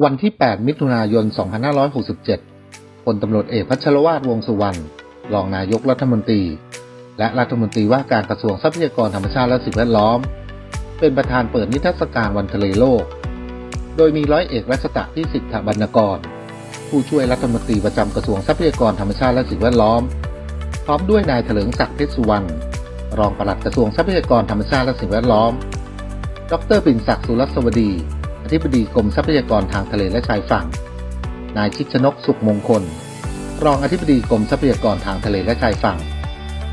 วันที่ 8 มิถุนายน 2567พลตำรวจเอกพัชรวาทวงษ์สุวรรณ รองนายกรัฐมนตรี และรัฐมนตรีว่าการกระทรวงทรัพยากรธรรมชาติและสิ่งแวดล้อม เป็นประธานเปิดนิทรรศการวันทะเลโลก โดยมีร้อยเอกรัชตะพิสิทธบรรณกร ผู้ช่วยรัฐมนตรีประจำกระทรวงทรัพยากรธรรมชาติและสิ่งแวดล้อม พร้อมด้วยนายเถลิงศักดิ์เพชรสุวรรณ รองปลัดกระทรวงทรัพยากรธรรมชาติและสิ่งแวดล้อม ดรปิ่นศักดิ์สุรสวดี ธิบดีกรมทรัพยากรทางทะเลและชายฝั่ง นายชิดชนกสุขมงคล รองอธิบดีกรมทรัพยากรทางทะเลและชายฝั่ง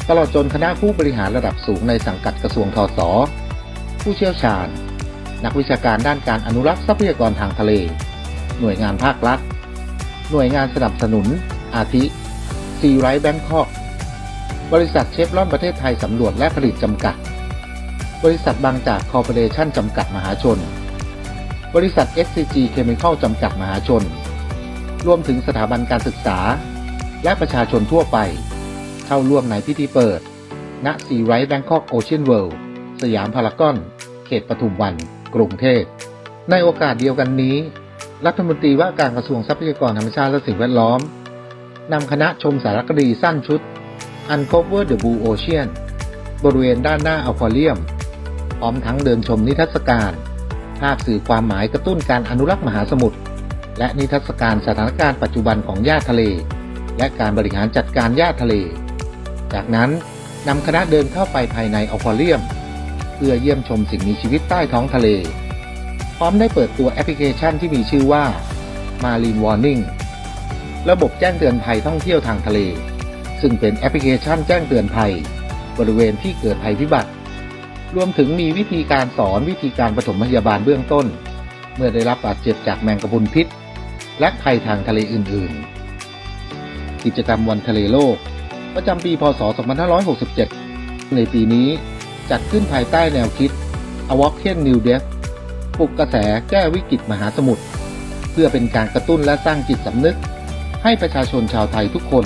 ตลอดจนคณะผู้บริหารระดับสูงในสังกัดกระทรวงทศผู้เชี่ยวชาญ นักวิชาการด้านการอนุรักษ์ทรัพยากรทางทะเล หน่วยงานภาครัฐ หน่วยงานสนับสนุน อาทิซีไรท์แบงคอกบริษัทเชฟรอนประเทศไทยสำรวจและผลิตจำกัด บริษัทบางจากคอร์ปอเรชั่นจำกัดมหาชน บริษัท SCG Chemical จำกัดมหาชน รวมถึงสถาบันการศึกษา และประชาชนทั่วไป เข้าร่วมในพิธีเปิด ณ ซีไรท์แบงคอกโอเชียนเวิลด์สยามพารากอน เขตปทุมวัน กรุงเทพ ในโอกาสเดียวกันนี้ รัฐมนตรีว่าการกระทรวงทรัพยากรธรรมชาติและสิ่งแวดล้อม นำคณะชมสารคดีสั้นชุด Uncover the Blue Ocean บริเวณด้านหน้าอควาเรียม พร้อมทั้งเดินชมนิทรรศการ ภาพสื่อความหมายกระตุ้นการอนุรักษ์มหาสมุทรและนิทรรศการสถานการณ์ปัจจุบันของหญ้าทะเล และการบริหารจัดการหญ้าทะเล จากนั้นนำคณะเดินเข้าไปภายในอควาเรียม เพื่อเยี่ยมชมสิ่งมีชีวิตใต้ท้องทะเล พร้อมได้เปิดตัวแอปพลิเคชันที่มีชื่อว่า Marine Warning ระบบแจ้งเตือนภัยท่องเที่ยวทางทะเล ซึ่งเป็นแอปพลิเคชันแจ้งเตือนภัย บริเวณที่เกิดภัยพิบัติ รวมถึงมีวิธีการสอนวิธีการปฐมพยาบาลเบื้องต้น เมื่อได้รับบาดเจ็บจากแมงกะพรุนพิษ และภัยทางทะเลอื่น ๆ กิจกรรมวันทะเลโลก ประจำปีพศ 2567 ในปีนี้จัดขึ้นภายใต้แนวคิด A Walk in New Death ปลุกกระแสแก้วิกฤตมหาสมุทรเพื่อเป็นการกระตุ้นและสร้างจิตสำนึก ให้ประชาชนชาวไทยทุกคน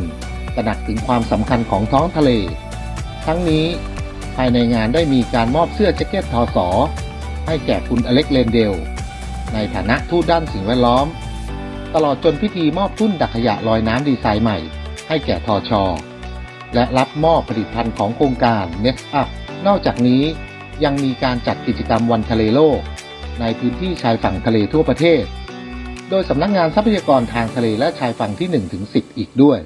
ตระหนักถึงความสำคัญของท้องทะเล ทั้งนี้ ภายในงานได้มีการมอบเสื้อแจ็คเก็ตทอสอให้แก่คุณอเล็กเลนเดล ในฐานะทูตด้านสิ่งแวดล้อม ตลอดจนพิธีมอบทุ่นดักขยะลอยน้ำดีไซน์ใหม่ ให้แก่ทอชอและรับมอบผลิตภัณฑ์ของโครงการ Next Up นอกจากนี้ยังมีการจัดกิจกรรมวันทะเลโลก ในพื้นที่ชายฝั่งทะเลทั่วประเทศ โดยสำนักงานทรัพยากรทางทะเลและชายฝั่งที่ 1-10 อีกด้วย